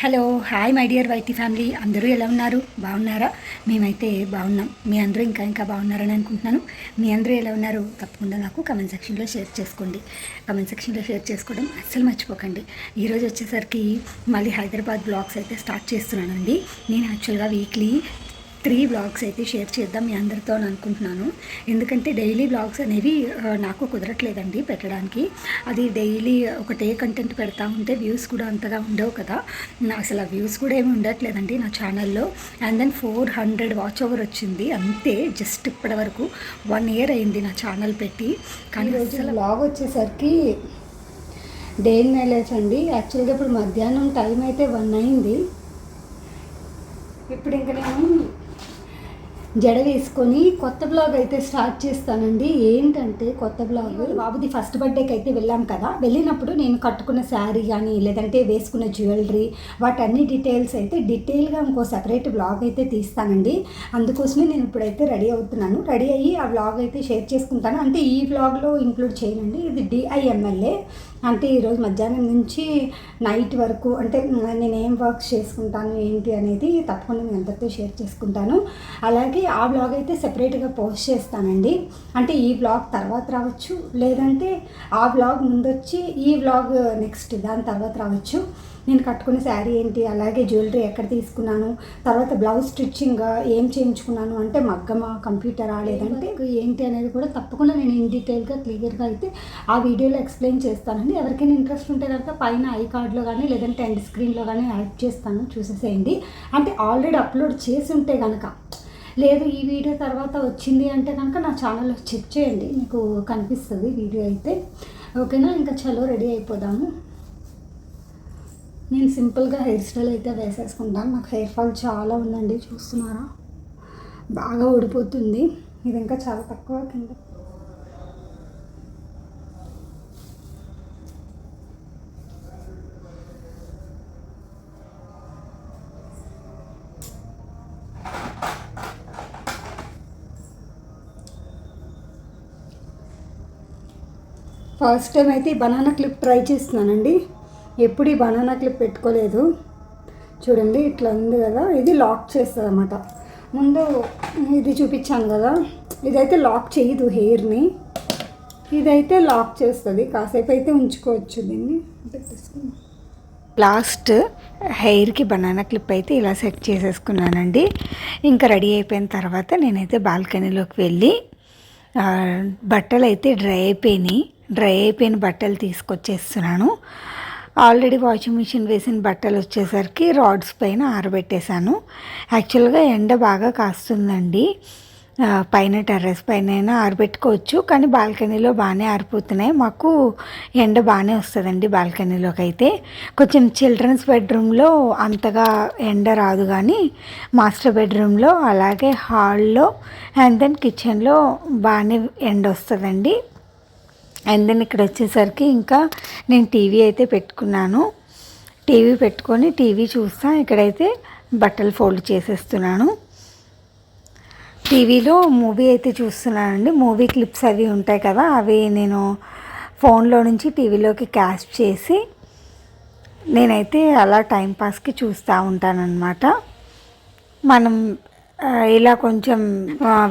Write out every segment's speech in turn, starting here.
Hello hi my dear YT family. అందరూ ఎలా ఉన్నారు? బాగున్నారా? మేమైతే బాగున్నాం. మీ అందరూ ఇంకా ఇంకా బాగున్నారని అనుకుంటున్నాను. మీ అందరూ ఎలా ఉన్నారు? తప్పకుండా నాకు కమెంట్ సెక్షన్లో షేర్ చేసుకోండి. కమెంట్ సెక్షన్లో షేర్ చేసుకోవడం అస్సలు మర్చిపోకండి. ఈరోజు వచ్చేసరికి మళ్ళీ హైదరాబాద్ బ్లాగ్స్ అయితే స్టార్ట్ చేస్తున్నానండి. నేను యాక్చువల్గా వీక్లీ త్రీ బ్లాగ్స్ అయితే షేర్ చేద్దాం మీ అందరితో అని అనుకుంటున్నాను. ఎందుకంటే డైలీ బ్లాగ్స్ అనేవి నాకు కుదరట్లేదండి పెట్టడానికి. అది డైలీ ఒకటే కంటెంట్ పెడతా ఉంటే వ్యూస్ కూడా అంతగా ఉండవు కదా. నా- అసలు ఆ వ్యూస్ కూడా ఏమి ఉండట్లేదండి నా ఛానల్లో. And then four hundred watch hour వచ్చింది. అంతే జస్ట్ ఇప్పటి వరకు వన్ ఇయర్ అయింది నా ఛానల్ పెట్టి. కానీ రోజు బ్లాగ్ వచ్చేసరికి డే ఇన్ మై లైఫ్ అండి. యాక్చువల్గా ఇప్పుడు మధ్యాహ్నం టైం అయితే వన్ అయింది. ఇప్పుడు ఇంకా నేను జడ వేసుకొని కొత్త బ్లాగ్ అయితే స్టార్ట్ చేస్తానండి. ఏంటంటే కొత్త బ్లాగ్? బాబుది ఫస్ట్ బర్త్డేకి అయితే వెళ్ళాం కదా. వెళ్ళినప్పుడు నేను కట్టుకున్న శారీ కానీ లేదంటే వేసుకున్న జ్యువెలరీ వాటన్ని డీటెయిల్స్ అయితే డీటెయిల్గా ఇంకో సెపరేట్ బ్లాగ్ అయితే తీస్తానండి. అందుకోసమే నేను ఇప్పుడైతే రెడీ అవుతున్నాను. రెడీ అయ్యి ఆ బ్లాగ్ అయితే షేర్ చేసుకుంటాను. అంటే ఈ బ్లాగ్లో ఇంక్లూడ్ చేయనండి. ఇది డిఐఎంఎల్ఏ అంటే ఈరోజు మధ్యాహ్నం నుంచి నైట్ వరకు అంటే నేను ఏం వర్క్ చేసుకుంటాను ఏంటి అనేది తప్పకుండా నేను అందరితో షేర్ చేసుకుంటాను. అలాగే ఆ బ్లాగ్ అయితే సెపరేట్గా పోస్ట్ చేస్తానండి. అంటే ఈ బ్లాగ్ తర్వాత రావచ్చు లేదంటే ఆ బ్లాగ్ ముందొచ్చి ఈ బ్లాగ్ నెక్స్ట్ దాని తర్వాత రావచ్చు. నేను కట్టుకున్న శారీ ఏంటి? అలాగే జ్యువెలరీ ఎక్కడ తీసుకున్నాను? తర్వాత బ్లౌజ్ స్టిచ్చింగ్ ఏం చేయించుకున్నాను? అంటే మగ్గమా కంప్యూటరా లేదంటే ఏంటి అనేది కూడా తప్పకుండా నేను ఇన్ డీటెయిల్గా క్లియర్గా అయితే ఆ వీడియోలో ఎక్స్ప్లెయిన్ చేస్తానండి. ఎవరికైనా ఇంట్రెస్ట్ ఉంటే కనుక పైన ఐ కార్డ్లో కానీ లేదంటే ఎండ్ స్క్రీన్లో కానీ యాడ్ చేస్తాను చూసేసేయండి. అంటే ఆల్రెడీ అప్లోడ్ చేసి ఉంటే కనుక లేదు ఈ వీడియో తర్వాత వచ్చింది అంటే కనుక నా ఛానల్లో చెక్ చేయండి. మీకు కనిపిస్తుంది వీడియో అయితే. ఓకేనా? ఇంకా చలో రెడీ అయిపోదాము. నేను సింపుల్గా హెయిర్ స్టైల్ అయితే వేసేసుకుంటాను. నాకు హెయిర్ ఫాల్ చాలా ఉందండి చూస్తున్నారా? బాగా ఊడిపోతుంది. ఇది ఇంకా చాలా తక్కువ కింద. ఫస్ట్ టైం అయితే ఈ బనానా క్లిప్ ట్రై చేస్తున్నానండి. ఎప్పుడు ఈ బనానా క్లిప్ పెట్టుకోలేదు. చూడండి ఇట్లా ఉంది కదా. ఇది లాక్ చేస్తుంది అనమాట ముందు ఇది చూపించాను కదా. ఇదైతే లాక్ చేయదు హెయిర్ని. ఇదైతే లాక్ చేస్తుంది. కాసేపు అయితే ఉంచుకోవచ్చు దీన్ని. లాస్ట్ హెయిర్కి బనానా క్లిప్ అయితే ఇలా సెట్ చేసేసుకున్నానండి. ఇంకా రెడీ అయిపోయిన తర్వాత నేనైతే బాల్కనీలోకి వెళ్ళి బట్టలు అయితే డ్రై అయిపోయినాయి. డ్రై అయిపోయిన బట్టలు తీసుకొచ్చేస్తున్నాను. ఆల్రెడీ వాషింగ్ మిషన్ వేసిన బట్టలు వచ్చేసరికి రాడ్స్ పైన ఆరబెట్టేశాను. యాక్చువల్గా ఎండ బాగా కాస్తుందండి. పైన టెర్రస్ పైన అయినా ఆరబెట్టుకోవచ్చు కానీ బాల్కనీలో బాగానే ఆరిపోతున్నాయి. మాకు ఎండ బాగానే వస్తుందండి బాల్కనీలోకి అయితే కొంచెం చిల్డ్రన్స్ బెడ్రూమ్లో అంతగా ఎండ రాదు కానీ మాస్టర్ బెడ్రూమ్లో అలాగే హాల్లో అండ్ దెన్ కిచెన్లో బాగానే ఎండ వస్తుందండి అండ్ దెన్ ఇక్కడ వచ్చేసరికి ఇంకా నేను టీవీ అయితే పెట్టుకున్నాను. టీవీ పెట్టుకొని టీవీ చూస్తా. ఇక్కడైతే బట్టలు ఫోల్డ్ చేసేస్తున్నాను. టీవీలో మూవీ అయితే చూస్తున్నానండి. మూవీ క్లిప్స్ అవి ఉంటాయి కదా అవి నేను ఫోన్లో నుంచి టీవీలోకి క్యాష్ చేసి నేనైతే అలా టైంపాస్కి చూస్తూ ఉంటానన్నమాట. మనం ఇలా కొంచెం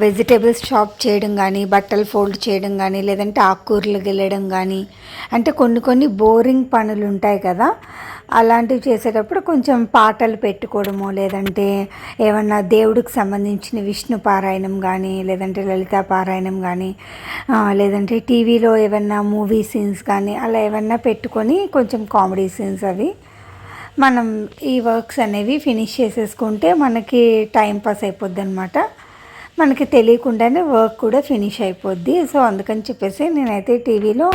వెజిటేబుల్స్ షాప్ చేయడం కానీ బట్టలు ఫోల్డ్ చేయడం కానీ లేదంటే ఆకుకూరలు వెళ్ళడం కానీ అంటే కొన్ని కొన్ని బోరింగ్ పనులు ఉంటాయి కదా. అలాంటివి చేసేటప్పుడు కొంచెం పాటలు పెట్టుకోవడము లేదంటే ఏమన్నా దేవుడికి సంబంధించిన విష్ణు పారాయణం కానీ లేదంటే లలిత పారాయణం కానీ లేదంటే టీవీలో ఏమన్నా మూవీ సీన్స్ కానీ అలా ఏమన్నా పెట్టుకొని కొంచెం కామెడీ సీన్స్ అవి మనం ఈ వర్క్స్ అనేవి ఫినిష్ చేసేసుకుంటే మనకి టైం పాస్ అయిపోద్ది అనమాట మనకి తెలియకుండానే వర్క్ కూడా ఫినిష్ అయిపోద్ది. సో అందుకని చెప్పేసి నేనైతే టీవీలో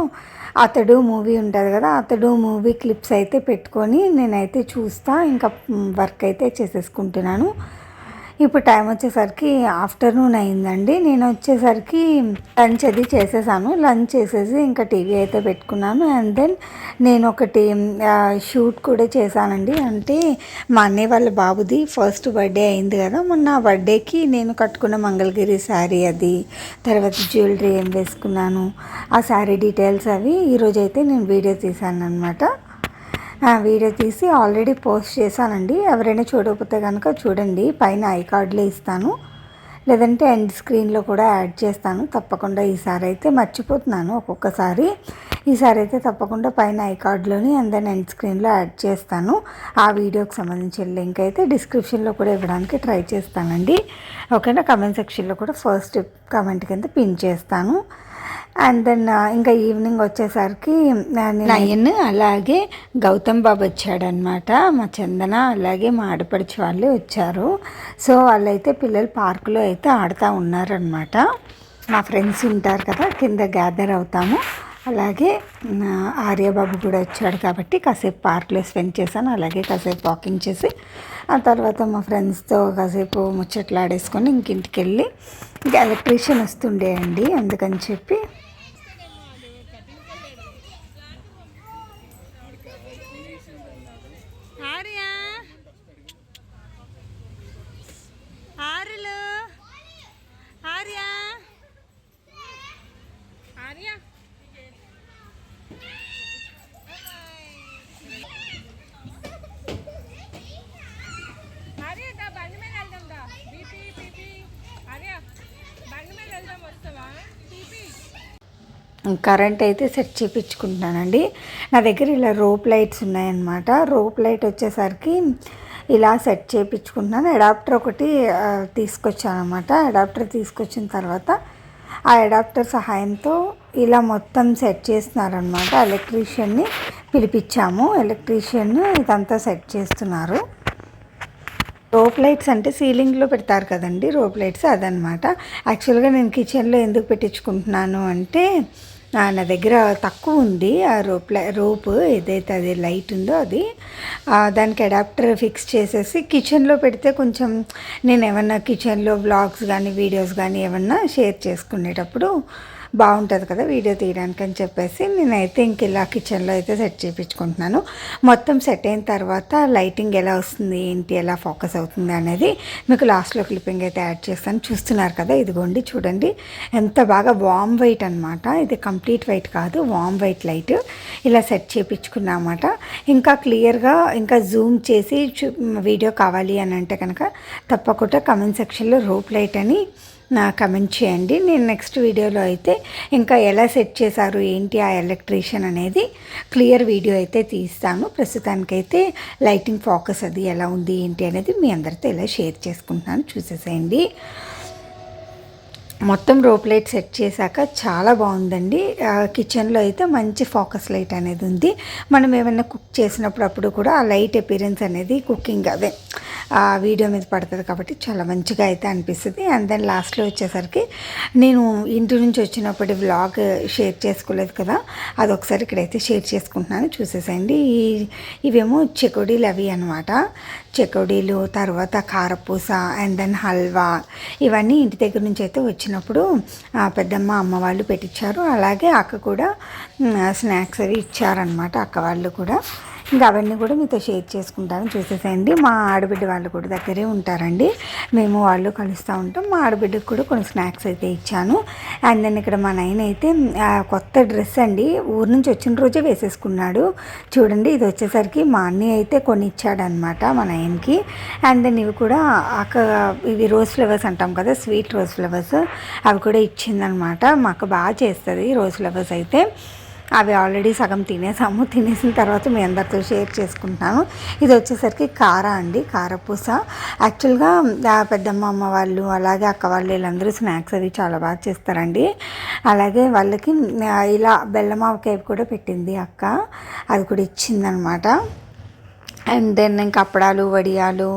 అతడు మూవీ ఉంటుంది కదా అతడు మూవీ క్లిప్స్ అయితే పెట్టుకొని నేనైతే చూస్తా ఇంకా వర్క్ అయితే చేసేసుకుంటున్నాను. ఇప్పుడు టైం వచ్చేసరికి ఆఫ్టర్నూన్ అయిందండి. నేను వచ్చేసరికి లంచ్ అది చేసేసాను. లంచ్ చేసేసి ఇంకా టీవీ అయితే పెట్టుకున్నాను. అండ్ దెన్ నేను ఒకటి షూట్ కూడా చేశానండి. అంటే మా అన్నయ్య వాళ్ళ బాబుది ఫస్ట్ బర్త్డే అయింది కదా. మొన్న బర్త్డేకి నేను కట్టుకున్న మంగళగిరి శారీ అది తర్వాత జ్యువెలరీ ఏం వేసుకున్నాను ఆ శారీ డీటెయిల్స్ అవి ఈరోజు అయితే నేను వీడియో తీశాను అనమాట వీడియో తీసి ఆల్రెడీ పోస్ట్ చేశానండి. ఎవరైనా చూడకపోతే కనుక చూడండి. పైన ఐ కార్డులే ఇస్తాను. లేదంటే ఎండ్ స్క్రీన్లో కూడా యాడ్ చేస్తాను. తప్పకుండా ఈసారి అయితే మర్చిపోతున్నాను ఒక్కొక్కసారి. ఈసారి అయితే తప్పకుండా పైన ఐ కార్డ్లోని అండ్ దెన్ ఎండ్ స్క్రీన్లో యాడ్ చేస్తాను. ఆ వీడియోకి సంబంధించిన లింక్ అయితే డిస్క్రిప్షన్లో కూడా ఇవ్వడానికి ట్రై చేస్తానండి. ఓకేనా? కమెంట్ సెక్షన్లో కూడా ఫస్ట్ కమెంట్ కింద పిన్ చేస్తాను. అండ్ దెన్ ఇంకా ఈవినింగ్ వచ్చేసరికి నయన్ అలాగే గౌతమ్ బాబు వచ్చాడనమాట మా చందన అలాగే మా ఆడపడిచి వాళ్ళు వచ్చారు. సో వాళ్ళైతే పిల్లలు పార్కులో అయితే ఆడుతూ ఉన్నారనమాట మా ఫ్రెండ్స్ ఉంటారు కదా కింద గ్యాదర్ అవుతాము. అలాగే ఆర్యబాబు కూడా వచ్చాడు కాబట్టి కాసేపు పార్క్లో స్పెండ్ చేశాను. అలాగే కాసేపు వాకింగ్ చేసి ఆ తర్వాత మా ఫ్రెండ్స్తో కాసేపు ముచ్చట్లు ఆడేసుకొని ఇంక వెళ్ళి ఇంకా ఎలక్ట్రీషియన్ వస్తుండే అండి. అందుకని చెప్పి కరెంట్ అయితే సెట్ చేయించుకుంటున్నానండి నా దగ్గర ఇలా రోప్ లైట్స్ ఉన్నాయన్నమాట. రోప్ లైట్ వచ్చేసరికి ఇలా సెట్ చేయించుకుంటున్నాను అడాప్టర్ ఒకటి తీసుకొచ్చాను అనమాట అడాప్టర్ తీసుకొచ్చిన తర్వాత ఆ అడాప్టర్ సహాయంతో ఇలా మొత్తం సెట్ చేస్తున్నారనమాట ఎలక్ట్రీషియన్ని పిలిపించాము. ఎలక్ట్రీషియన్ ఇదంతా సెట్ చేస్తున్నారు. రోప్ లైట్స్ అంటే సీలింగ్లో పెడతారు కదండి. రోప్ లైట్స్ అదనమాట యాక్చువల్గా నేను కిచెన్లో ఎందుకు పెట్టించుకుంటున్నాను అంటే నా దగ్గర తక్కువ ఉంది. ఆ రోప్ రోప్ ఏదైతే అది లైట్ ఉందో అది. దానికి అడాప్టర్ ఫిక్స్ చేసేసి కిచెన్లో పెడితే కొంచెం నేను ఏమన్నా కిచెన్లో బ్లాగ్స్ కానీ వీడియోస్ కానీ ఏమన్నా షేర్ చేసుకునేటప్పుడు బాగుంటుంది కదా వీడియో తీయడానికి అని చెప్పేసి నేనైతే ఇంక ఇలా కిచెన్లో అయితే సెట్ చేయించుకుంటున్నాను మొత్తం సెట్ అయిన తర్వాత లైటింగ్ ఎలా వస్తుంది ఏంటి ఎలా ఫోకస్ అవుతుంది అనేది మీకు లాస్ట్లో క్లిప్పింగ్ అయితే యాడ్ చేస్తాను. చూస్తున్నారు కదా ఇదిగోండి చూడండి. ఎంత బాగా వామ్ వైట్ అనమాట ఇది కంప్లీట్ వైట్ కాదు వామ్ వైట్ లైట్ ఇలా సెట్ చేయించుకున్నమాట ఇంకా క్లియర్గా ఇంకా జూమ్ చేసి వీడియో కావాలి అని అంటే కనుక తప్పకుండా కమెంట్ సెక్షన్లో రోప్ లైట్ అని నా కమెంట్ చేయండి. నేను నెక్స్ట్ వీడియోలో అయితే ఇంకా ఎలా సెట్ చేశారు ఏంటి ఆ ఎలక్ట్రీషియన్ అనేది క్లియర్ వీడియో అయితే తీస్తాను. ప్రస్తుతానికైతే లైటింగ్ ఫోకస్ అది ఎలా ఉంది ఏంటి అనేది మీ అందరితో ఇలా షేర్ చేసుకుంటున్నాను. చూసేసేయండి. మొత్తం రోప్ లైట్ సెట్ చేశాక చాలా బాగుందండి. కిచెన్లో అయితే మంచి ఫోకస్ లైట్ అనేది ఉంది. మనం ఏమైనా కుక్ చేసినప్పుడు అప్పుడు కూడా ఆ లైట్ అపీరెన్స్ అనేది కుకింగ్ అదే వీడియో మీద పడుతుంది కాబట్టి చాలా మంచిగా అయితే అనిపిస్తుంది. అండ్ దెన్ లాస్ట్లో వచ్చేసరికి నేను ఇంటి నుంచి వచ్చినప్పుడు వ్లాగ్ షేర్ చేసుకోలేదు కదా. అది ఒకసారి ఇక్కడైతే షేర్ చేసుకుంటున్నాను. చూసేసండి ఈ ఇవేమో చెకోడీలు అవి అనమాట చెకోడీలు తర్వాత కారపూస అండ్ దెన్ హల్వా ఇవన్నీ ఇంటి దగ్గర నుంచి అయితే వచ్చినప్పుడు పెద్దమ్మ అమ్మ వాళ్ళు పెట్టించారు అలాగే అక్క కూడా స్నాక్స్ అవి ఇచ్చారనమాట అక్క వాళ్ళు కూడా. ఇంకా అవన్నీ కూడా మీతో షేర్ చేసుకుంటాను. చూసేసేయండి. మా ఆడబిడ్డ వాళ్ళు కూడా దగ్గరే ఉంటారండి. మేము వాళ్ళు కలుస్తూ ఉంటాం. మా ఆడబిడ్డకు కూడా కొన్ని స్నాక్స్ అయితే ఇచ్చాను. అండ్ దెన్ ఇక్కడ మా నైన్ అయితే కొత్త డ్రెస్ అండి. ఊరు నుంచి వచ్చిన రోజే వేసేసుకున్నాడు. చూడండి ఇది వచ్చేసరికి మా అన్నయ్య అయితే కొన్ని ఇచ్చాడనమాట మా నైన్కి. అండ్ దెన్ ఇవి కూడా అక్క ఇవి రోజ్ ఫ్లవర్స్ అంటాం కదా స్వీట్ రోజ్ ఫ్లవర్స్ అవి కూడా ఇచ్చిందనమాట మాకు బాగా చేస్తుంది రోజ్ ఫ్లవర్స్ అయితే. అవి ఆల్రెడీ సగం తినేసాము. తినేసిన తర్వాత మీ అందరితో షేర్ చేసుకుంటున్నాను. ఇది వచ్చేసరికి కార అండి కారపూస. యాక్చువల్గా పెద్దమ్మ అమ్మ వాళ్ళు అలాగే అక్క వాళ్ళు వీళ్ళందరూ స్నాక్స్ అవి చాలా బాగా చేస్తారండి. అలాగే వాళ్ళకి ఇలా బెల్లమావ కేక్ కూడా పెట్టింది అక్క. అది కూడా ఇచ్చిందనమాట. అండ్ దెన్ ఇంకా అప్పడాలు వడియాలు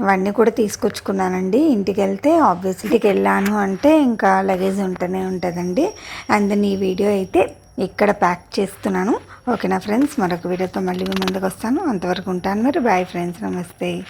ఇవన్నీ కూడా తీసుకొచ్చుకున్నానండి. ఇంటికి వెళ్తే ఆబ్వియస్లీ వెళ్ళాను అంటే ఇంకా లగేజ్ ఉంటూనే ఉంటుందండి. అండ్ దెన్ ఈ వీడియో అయితే ఇక్కడ ప్యాక్ చేస్తున్నాను. ఓకేనా ఫ్రెండ్స్? మరొక వీడియోతో మళ్ళీ ముందుకు వస్తాను. అంతవరకు ఉంటాను మరి. Bye friends. నమస్తే.